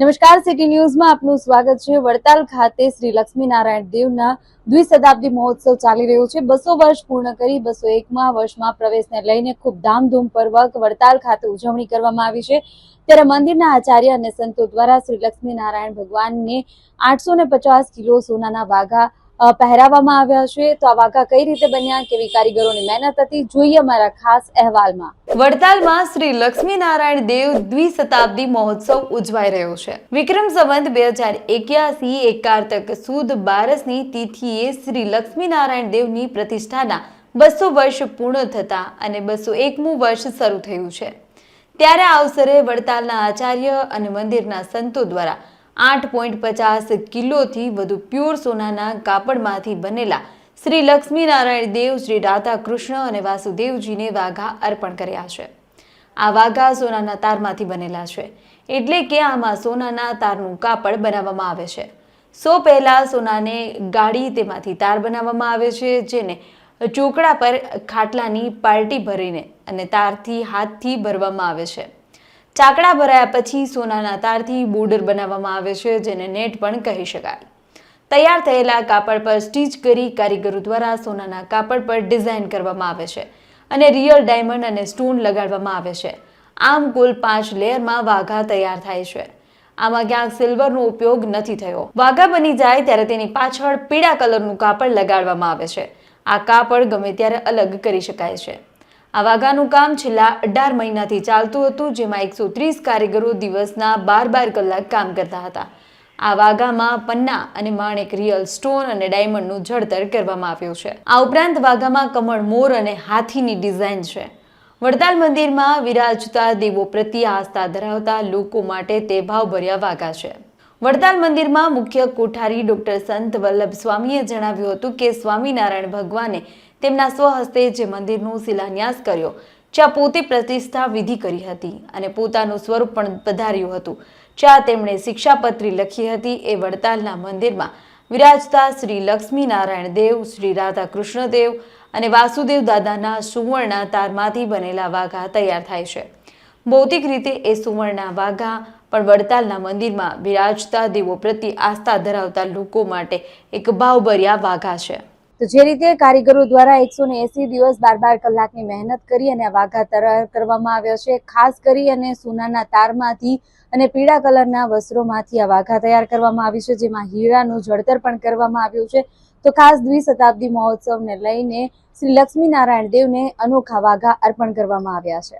નમસ્કાર, સિટી ન્યૂઝમાં આપનું સ્વાગત છે. વડતાલ ખાતે શ્રી લક્ષ્મીનારાયણ દેવના દ્વિશતાબ્દી મહોત્સવ ચાલી રહ્યો છે. બસો વર્ષ પૂર્ણ કરી, બસો એકમાં વર્ષમાં પ્રવેશને લઈને ખૂબ ધામધૂમપૂર્વક વડતાલ ખાતે ઉજવણી કરવામાં આવી છે. ત્યારે મંદિરના આચાર્ય અને સંતો દ્વારા શ્રી લક્ષ્મીનારાયણ ભગવાનને આઠસો કિલો સોનાના વાઘા પહેરાવવામાં આવ્યા છે. તો આ વાઘા કઈ રીતે બન્યા, કેવી કારીગરોની મહેનત હતી, જોઈએ અમારા ખાસ અહેવાલમાં. વડતાલમાં શ્રી લક્ષ્મીનારાયણ દેવ દ્વિશતાબ્દી મહોત્સવ ઉજવાઈ રહ્યો છે. વિક્રમ સંવંત બે હજાર એક્યાસી એક કારતક સુદ બારસની તિથિએ શ્રી લક્ષ્મીનારાયણ દેવની પ્રતિષ્ઠાના બસો વર્ષ પૂર્ણ થતા અને બસો એકમું વર્ષ શરૂ થયું છે. ત્યારે આ અવસરે વડતાલના આચાર્ય અને મંદિરના સંતો દ્વારા આઠ પોઈન્ટ પચાસ કિલોથી વધુ પ્યોર સોનાના કાપડમાંથી બનેલા શ્રી લક્ષ્મીનારાયણ દેવ, શ્રી રાધા કૃષ્ણ અને વાસુદેવજીને વાઘા અર્પણ કર્યા છે. આ વાઘા સોનાના તારમાંથી બનેલા છે. એટલે કે આમાં સોનાના તારનું કાપડ બનાવવામાં આવે છે. સો પહેલાં સોનાને ગાળી તેમાંથી તાર બનાવવામાં આવે છે, જેને ચોકડા પર ખાટલાની પાર્ટી ભરીને અને તારથી હાથથી ભરવામાં આવે છે. ચાકડા ભરાયા પછી સોનાના તારથી બોર્ડર બનાવવામાં આવે છે, જેને નેટ પણ કહી શકાય. તૈયાર થયેલા કાપડ પર સ્ટીચ કરી કારીગરો દ્વારા સોનાના કાપડ પર ડિઝાઇન કરવામાં આવે છે અને રિયલ ડાયમંડ અને સ્ટોન લગાડવામાં આવે છે. આમ કુલ પાંચ લેયરમાં વાઘા તૈયાર થાય છે. આમાં ક્યાંક સિલ્વરનો ઉપયોગ નથી થયો. વાઘા બની જાય ત્યારે તેની પાછળ પીળા કલરનું કાપડ લગાડવામાં આવે છે. આ કાપડ ગમે ત્યારે અલગ કરી શકાય છે. આ વાઘાનું કામ છેલ્લા અઢાર મહિનાથી ચાલતું હતું, જેમાં એકસો ત્રીસ કારીગરો દિવસના બાર બાર કલાક કામ કરતા હતા. આ વાઘામાં પન્ના અને માણેક રિયલ સ્ટોન અને ડાયમંડનું જળતર કરવામાં આવ્યું છે. આ ઉપરાંત વાઘામાં કમળ, મોર અને હાથીની ડિઝાઇન છે. વડતાલ મંદિરમાં વિરાજતા દેવો પ્રત્યે આસ્થા ધરાવતા લોકો માટે તે ભાવભર્યા વાઘા છે. વડતાલ મંદિરમાં મુખ્ય કોઠારી ડોક્ટર સંત વલ્લભ સ્વામીએ જણાવ્યું હતું કે સ્વામિનારાયણ ભગવાને તેમના સ્વહસ્તે જે મંદિરનો શિલાન્યાસ કર્યો જ્યાં પોતે પ્રતિષ્ઠા વિધિ કરી હતી અને પોતાનું સ્વરૂપ પણ પધાર્યું હતું. જ્યાં તેમણે શિક્ષાપત્રી લખી હતી એ વડતાલના મંદિરમાં વિરાજતા શ્રી લક્ષ્મીનારાયણ દેવ, શ્રી રાધા કૃષ્ણ દેવ અને વાસુદેવ દાદાના સુવર્ણ તારમાંથી બનેલા વાઘા તૈયાર થાય છે. ભૌતિક રીતે એ સુવર્ણના વાઘા પણ વડતાલના મંદિરમાં બિરાજતા દેવો પ્રત્યે આસ્થા ધરાવતા લોકો માટે એક ભાવભર્યા વાઘા છે. તો જે રીતે કારીગરો દ્વારા એકસો ને એસી દિવસ બાર બાર કલાકની મહેનત કરી અને વાઘા તૈયાર કરવામાં આવ્યો છે, ખાસ કરી અને સોનાના તારમાંથી અને પીળા કલરના વસ્ત્રોમાંથી આ વાઘા તૈયાર કરવામાં આવી છે, જેમાં હીરાનું જળતર પણ કરવામાં આવ્યું છે. તો ખાસ દ્વિશતાબ્દી મહોત્સવને લઈને શ્રી લક્ષ્મીનારાયણ દેવને અનોખા વાઘા અર્પણ કરવામાં આવ્યા છે.